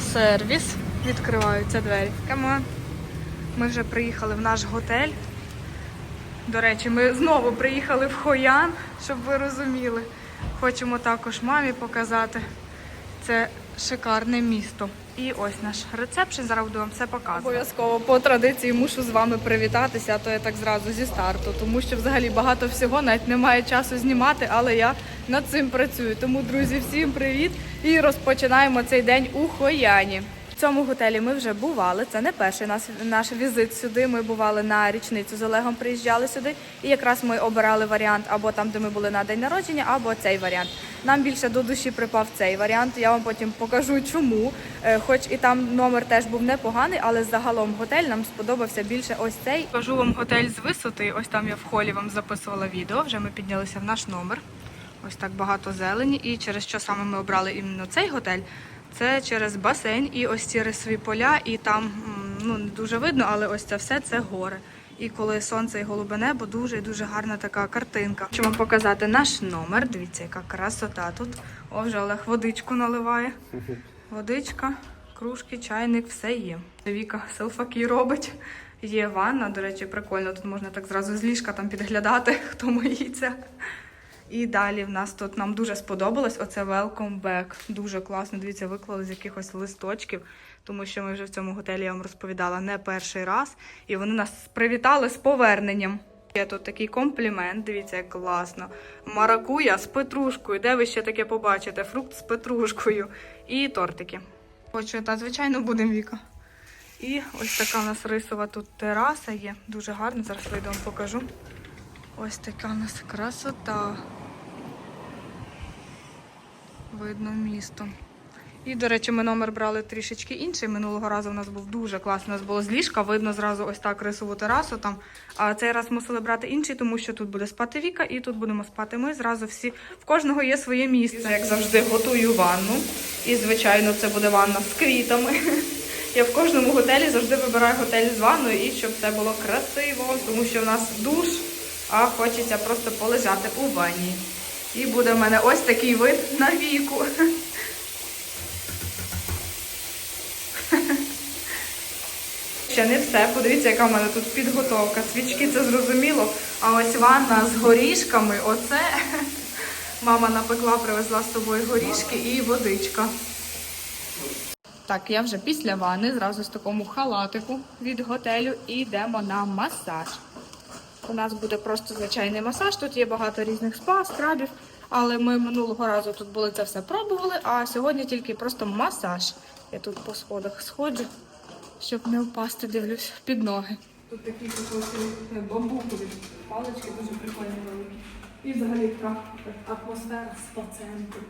сервіс. Відкриваються двері. Камон. Ми вже приїхали в наш готель. До речі, ми знову приїхали в Хоян, щоб ви розуміли. Хочемо також мамі показати. Це шикарне місто. І ось наш рецепшн. Зараз буду вам все показувати. Обов'язково по традиції мушу з вами привітатися, а то я так зразу зі старту, тому що взагалі багато всього навіть немає часу знімати, але я над цим працюю. Тому, друзі, всім привіт! І розпочинаємо цей день у Хояні. Цьому готелі ми вже бували. Це не перший наш, наш візит сюди. Ми бували на річницю з Олегом, приїжджали сюди. І якраз ми обирали варіант або там, де ми були на день народження, або цей варіант. Нам більше до душі припав цей варіант. Я вам потім покажу, чому. Е, Хоч і там номер теж був непоганий, але загалом готель нам сподобався більше ось цей. Покажу вам готель з висоти. Ось там я в холі вам записувала відео. Вже ми піднялися в наш номер. Ось так багато зелені. І через що саме ми обрали іменно цей готель? Це через басейн і ось ці рисові поля, і там ну не дуже видно, але ось це все це гори. І коли сонце і голубе небо, дуже і дуже гарна така картинка. Хочу вам показати наш номер. Дивіться, яка красота тут. О, вже Олег водичку наливає. Водичка, кружки, чайник, все є. Віка селфаки робить. Є ванна, до речі, прикольно. Тут можна так зразу з ліжка там підглядати, хто моїться. І далі в нас тут нам дуже сподобалось оце Welcome Back. Дуже класно. Дивіться, виклали з якихось листочків, тому що ми вже в цьому готелі я вам розповідала не перший раз. І вони нас привітали з поверненням. Є тут такий комплімент, дивіться, як класно. Маракуя з петрушкою. Де ви ще таке побачите? Фрукт з петрушкою. І тортики. Хочу, та звичайно будемо Віка. І ось така у нас рисова тут тераса є. Дуже гарно. Зараз вийду вам покажу. Ось така у нас красота. Видно місто. І, до речі, ми номер брали трішечки інший. Минулого разу у нас був дуже класний. У нас було з ліжка, видно зразу ось так рисову терасу там. А цей раз мусили брати інший, тому що тут буде спати Віка, і тут будемо спати ми. Зразу всі. В кожного є своє місце. Як завжди, готую ванну. І, звичайно, це буде ванна з квітами. Я в кожному готелі завжди вибираю готель з ванною, і щоб це було красиво, тому що в нас душ, а хочеться просто полежати у ванні. І буде в мене ось такий вид на віку. Ще не все. Подивіться, яка в мене тут підготовка. Свічки це зрозуміло. А ось ванна з горішками. Оце мама напекла, привезла з собою горішки і водичка. Так, я вже після ванни, зразу з такому халатику від готелю і йдемо на масаж. У нас буде просто звичайний масаж. Тут є багато різних спа, скрабів, але ми минулого разу тут були це все пробували, а сьогодні тільки просто масаж. Я тут по сходах сходжу, щоб не впасти, дивлюсь під ноги. Тут такі бамбукові палички, дуже прикольні великі. І взагалі така атмосфера спа-центру.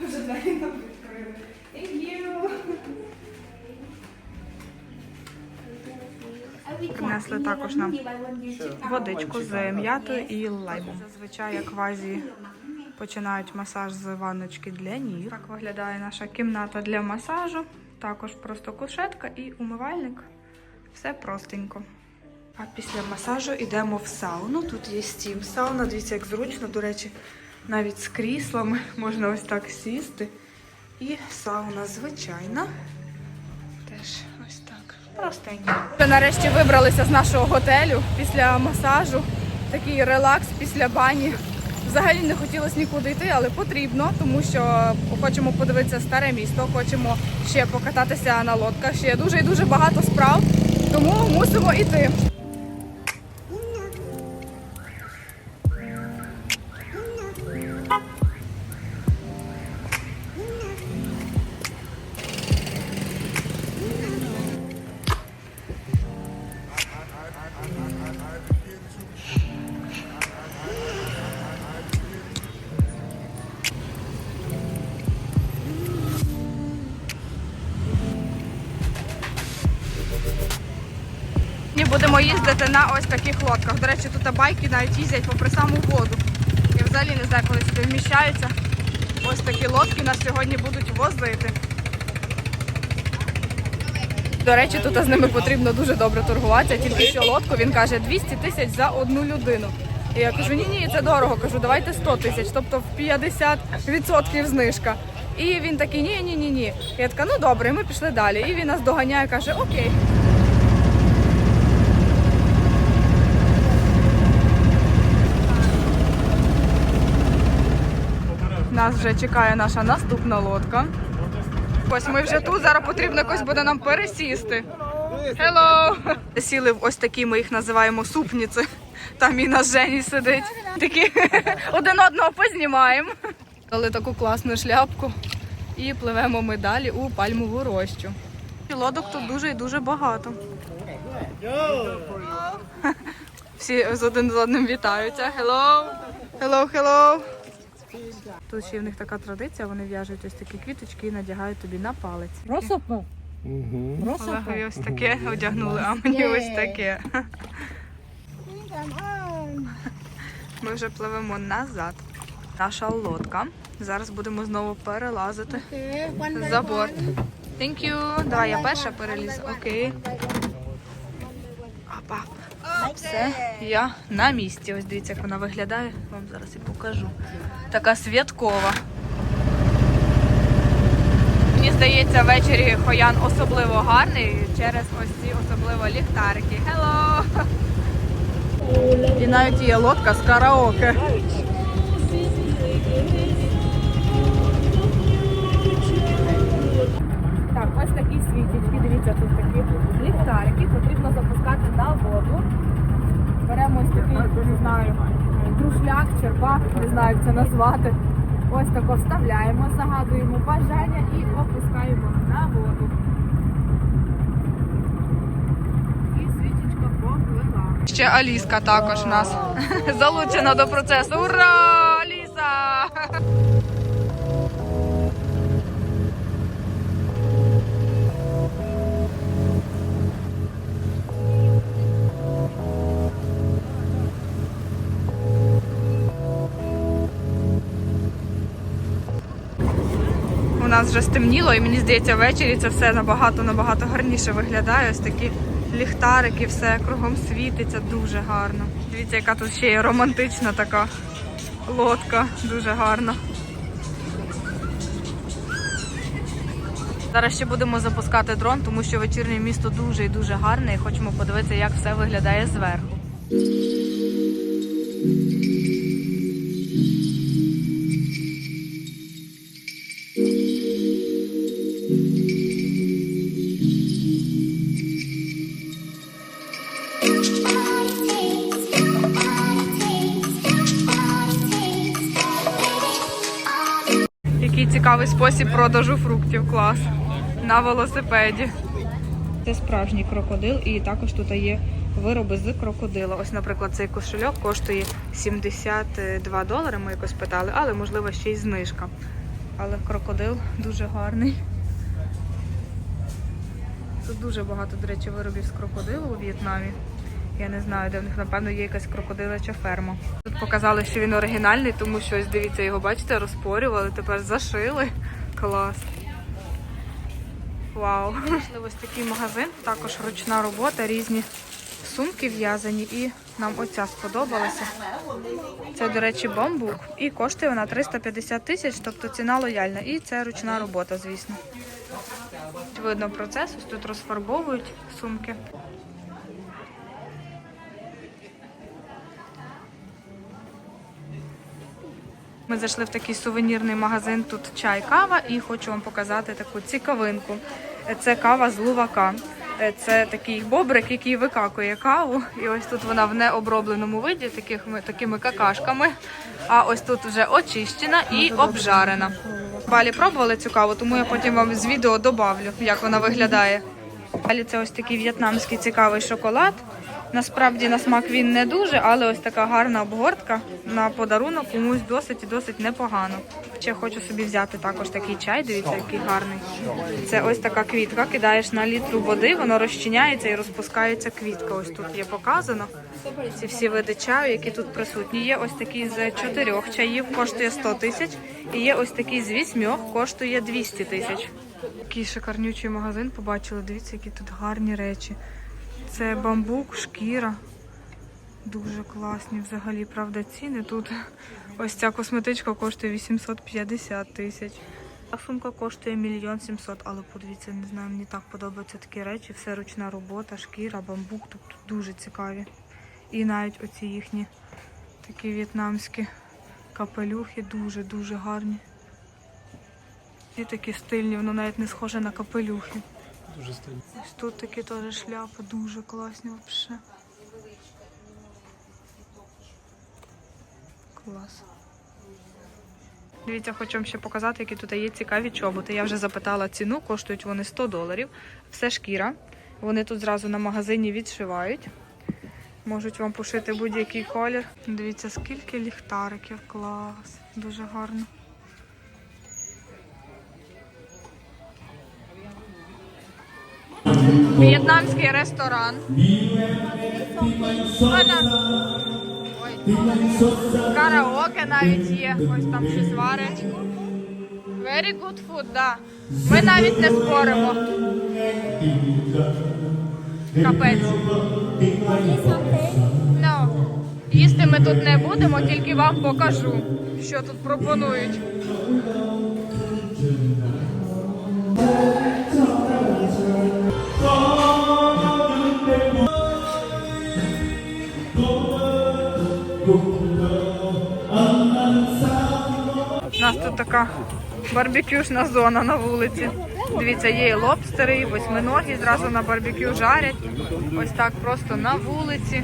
Вже двері Принесли також нам водичку з м'ятою і лаймом. Зазвичай, як в Азії, починають масаж з ванночки для ніг. Так виглядає наша кімната для масажу. Також просто кушетка і умивальник. Все простенько. А після масажу йдемо в сауну. Тут є стім. Сауна, дивіться, як зручно, до речі, навіть з кріслами можна ось так сісти. І сауна звичайна. Теж. Простенько. Нарешті вибралися з нашого готелю після масажу. Такий релакс після бані. Взагалі не хотілося нікуди йти, але потрібно, тому що хочемо подивитися старе місто, хочемо ще покататися на лодках. Ще дуже і дуже багато справ, тому мусимо йти. Будемо їздити на ось таких лодках. До речі, тут байки навіть їздять попри саму воду. Я взагалі не знаю, коли сюди вміщаються. Ось такі лодки нас сьогодні будуть возити. До речі, тут з ними потрібно дуже добре торгуватися. Тільки що лодку він каже 200 тисяч за одну людину. І я кажу, ні, ні, це дорого. Кажу, давайте 100 тисяч, тобто в 50% знижка. І він такий, ні, ні, ні, ні. Я така, ну добре, ми пішли далі. І він нас доганяє, каже, окей. Нас вже чекає наша наступна лодка. Ось ми вже тут, зараз потрібно якось буде нам пересісти. Hello! Сіли в ось такі, ми їх називаємо супніці. Там і наш Жені сидить. Такі один одного познімаємо. Дали таку класну шляпку і пливемо ми далі у пальмову рощу. Лодок тут дуже і дуже багато. Всі з один з одним вітаються. Hello! Hello, hello! Тут ще в них така традиція, вони в'яжуть ось такі квіточки і надягають тобі на палець. Росопо. Олегові ось таке одягнули, а мені ось таке. Ми вже пливемо назад. Наша лодка. Зараз будемо знову перелазити за борт. Thank you. Давай я перша перелізу. Окей. Апа. Все, я на місці. Ось дивіться, як вона виглядає. Вам зараз і покажу. Така святкова. Мені здається, ввечері Хоян особливо гарний через ось ці особливо ліхтарики. Hello! І навіть є лодка з караоке. Як це назвати. Ось тако вставляємо, загадуємо бажання і опускаємо на воду. І свічечка поплила. Ще Аліска також у нас залучена до процесу. Ура! Аліса! Нас вже стемніло, і мені здається, ввечері це все набагато набагато гарніше виглядає. Ось такі ліхтарики, все кругом світиться дуже гарно. Дивіться, яка тут ще є романтична така лодка, дуже гарна. Зараз ще будемо запускати дрон, тому що вечірнє місто дуже і дуже гарне, і хочемо подивитися, як все виглядає зверху. Цікавий спосіб продажу фруктів. Клас. На велосипеді. Це справжній крокодил, і також тут є вироби з крокодила. Ось, наприклад, цей кошельок коштує 72 долари. Ми якось питали, але можливо ще й знижка. Але крокодил дуже гарний. Тут дуже багато, до речі, виробів з крокодилу у В'єтнамі. Я не знаю, де в них, напевно, є якась крокодиляча ферма. Тут показали, що він оригінальний, тому що ось дивіться, його, бачите, розпорювали, тепер зашили. Клас. Вау. Прийшли ось такий магазин, також ручна робота, різні сумки в'язані, і нам оця сподобалася. Це, до речі, бамбук. І коштує вона 350 тисяч, тобто ціна лояльна. І це ручна робота, звісно. Видно процес, ось тут розфарбовують сумки. Ми зайшли в такий сувенірний магазин. Тут чай, кава, і хочу вам показати таку цікавинку. Це кава з лувака. Е, Це такий бобрик, який викакує каву. І ось тут вона в необробленому виді, такими, такими какашками. А ось тут вже очищена і обжарена. Балі пробували цю каву, тому я потім вам з відео добавлю, як вона виглядає. Далі це ось такий в'єтнамський цікавий шоколад. Насправді на смак він не дуже, але ось така гарна обгортка на подарунок комусь досить і досить непогано. Ще хочу собі взяти також такий чай, дивіться, який гарний. Це ось така квітка. Кидаєш на літру води, воно розчиняється і розпускається квітка. Ось тут є показано. Ці всі види чаю, які тут присутні. Є ось такий з чотирьох чаїв, коштує 100 тисяч. І є ось такий з вісьмьох, коштує 200 тисяч. Такий шикарнючий магазин побачили. Дивіться, які тут гарні речі. Це бамбук, шкіра. Дуже класні взагалі, правда, ціни. Тут ось ця косметичка коштує 850 тисяч. А сумка коштує мільйон сімсот, але подивіться, не знаю, мені так подобаються такі речі. Все ручна робота, шкіра, бамбук, тобто дуже цікаві. І навіть оці їхні такі в'єтнамські капелюхи дуже-дуже гарні. І такі стильні, воно навіть не схоже на капелюхи. Дуже стильно. Ось тут такі теж шляпи, дуже класні взагалі. Клас. Дивіться, хочу вам ще показати, які тут є цікаві чоботи. Я вже запитала ціну, коштують вони 100 доларів. Все шкіра. Вони тут зразу на магазині відшивають. Можуть вам пошити будь-який колір. Дивіться, скільки ліхтариків, клас. Дуже гарно. В'єтнамський ресторан. Ой. Караоке навіть є. Ось там щось варять. Very good food, да. Ми навіть не споримо. Капець. No. Їсти ми тут не будемо, тільки вам покажу, що тут пропонують. Така барбекюшна зона на вулиці. Дивіться, є і лобстери, і восьминогі, зразу на барбекю жарять. Ось так просто на вулиці.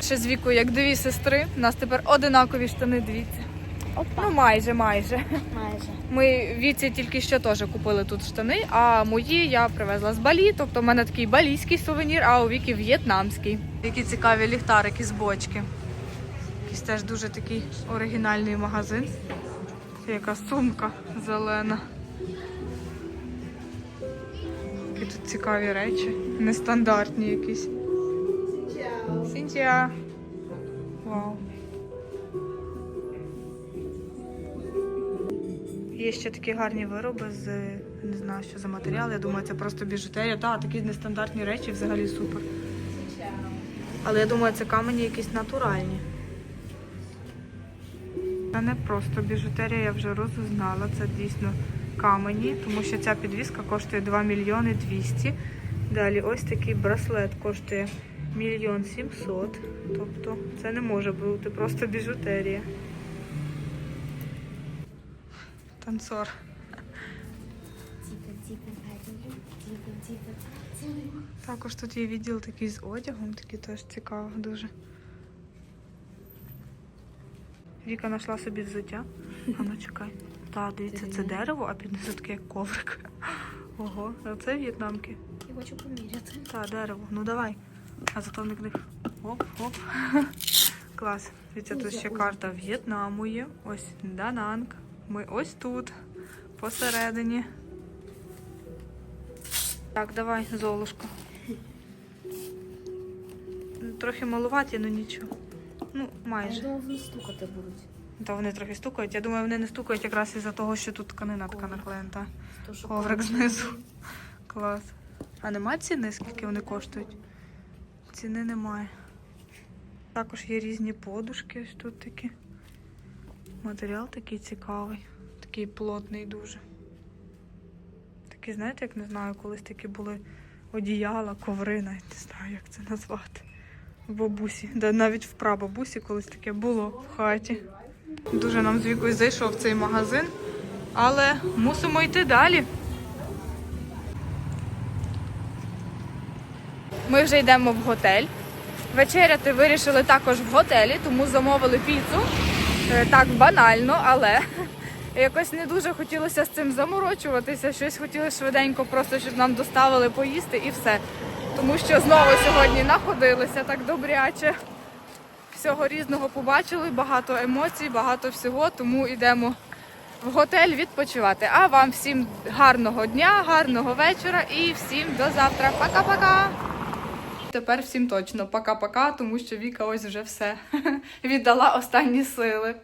Ще з вікою, як дві сестри. У нас тепер одинакові штани, дивіться. Ну, майже, майже. Майже. Ми віці тільки що теж купили тут штани, а мої я привезла з Балі. Тобто в мене такий балійський сувенір, а у віки в'єтнамський. Які цікаві ліхтарики з бочки. Якийсь теж дуже такий оригінальний магазин. Це яка сумка зелена. Які тут цікаві речі. Нестандартні якісь. Сінтія. Вау. Є ще такі гарні вироби з не знаю, що за матеріал. Я думаю, це просто біжутерія. Так, такі нестандартні речі взагалі супер. Але я думаю, це камені якісь натуральні. Це не просто біжутерія, я вже розузнала. Це дійсно камені, тому що ця підвіска коштує 2 мільйони 200. Далі ось такий браслет коштує мільйон 700. Тобто це не може бути просто біжутерія. Танцор. Також тут є відділ такий з одягом, такий теж цікаво дуже. Віка знайшла собі взуття. А ну чекай. Та, дивіться, це дерево, а під низу таке як коврик. Ого, а це в'єтнамки. Я хочу поміряти. Та, дерево. Ну давай. А зато в них них. Оп, оп. Клас. Дивіться, тут ще карта В'єтнаму є. Ось Дананг. Ми ось тут, посередині. Так, давай, золушка. Трохи малуваті, ну нічого. Ну, Я майже. вони стукати будуть. Та вони трохи стукають. Я думаю, вони не стукають якраз із-за того, що тут тканина така наклеєна. Коврик знизу. Клас. А нема ціни, скільки вони коштують? Ціни немає. Також є різні подушки, ось тут такі. Матеріал такий цікавий, такий плотний дуже. Такі, знаєте, як не знаю, колись такі були одіяла, коври, навіть не знаю, як це назвати. Бабусі. Да, навіть в прабабусі колись таке було в хаті. Дуже нам з вікою зайшов цей магазин, але мусимо йти далі. Ми вже йдемо в готель. Вечеряти вирішили також в готелі, тому замовили піцу. Е, Так банально, але якось не дуже хотілося з цим заморочуватися. Щось хотіли швиденько, просто щоб нам доставили поїсти і все. Тому що знову сьогодні находилися так добряче. Всього різного побачили, багато емоцій, багато всього, тому йдемо в готель відпочивати. А вам всім гарного дня, гарного вечора і всім до завтра. Пока-пока! Тепер всім точно пока-пока, тому що Віка ось вже все віддала останні сили.